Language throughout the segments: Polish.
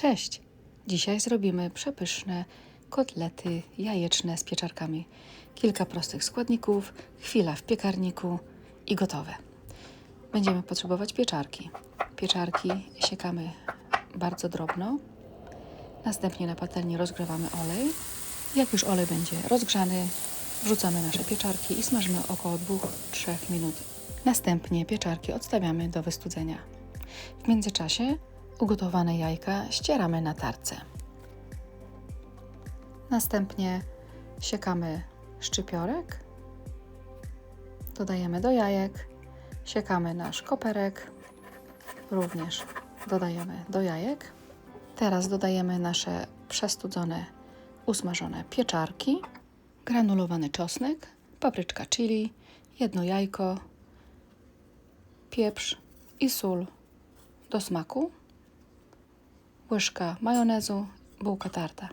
Cześć! Dzisiaj zrobimy przepyszne kotlety jajeczne z pieczarkami. Kilka prostych składników, chwila w piekarniku i gotowe. Będziemy potrzebować pieczarki. Pieczarki siekamy bardzo drobno. Następnie na patelni rozgrzewamy olej. Jak już olej będzie rozgrzany, wrzucamy nasze pieczarki i smażymy około 2-3 minut. Następnie pieczarki odstawiamy do wystudzenia. W międzyczasie ugotowane jajka ścieramy na tarce. Następnie siekamy szczypiorek, dodajemy do jajek, siekamy nasz koperek, również dodajemy do jajek. Teraz dodajemy nasze przestudzone, usmażone pieczarki, granulowany czosnek, papryczka chili, jedno jajko, pieprz i sól do smaku, łyżka majonezu, bułka tarta.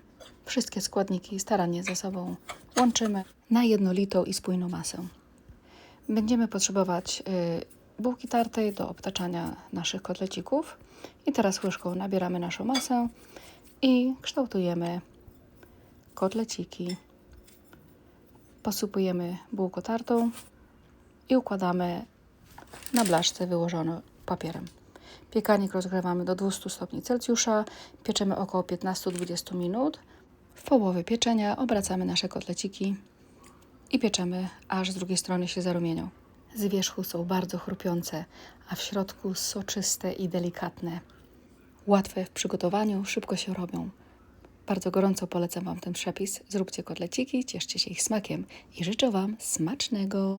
Wszystkie składniki starannie ze sobą łączymy na jednolitą i spójną masę. Będziemy potrzebować y, bułki tartej do obtaczania naszych kotlecików. I teraz łyżką nabieramy naszą masę i kształtujemy kotleciki. Posypujemy bułką tartą i układamy na blaszce wyłożoną papierem. Piekarnik rozgrzewamy do 200 stopni Celsjusza. Pieczemy około 15-20 minut. W połowie pieczenia obracamy nasze kotleciki i pieczemy, aż z drugiej strony się zarumienią. Z wierzchu są bardzo chrupiące, a w środku soczyste i delikatne. Łatwe w przygotowaniu, szybko się robią. Bardzo gorąco polecam Wam ten przepis. Zróbcie kotleciki, cieszcie się ich smakiem i życzę Wam smacznego.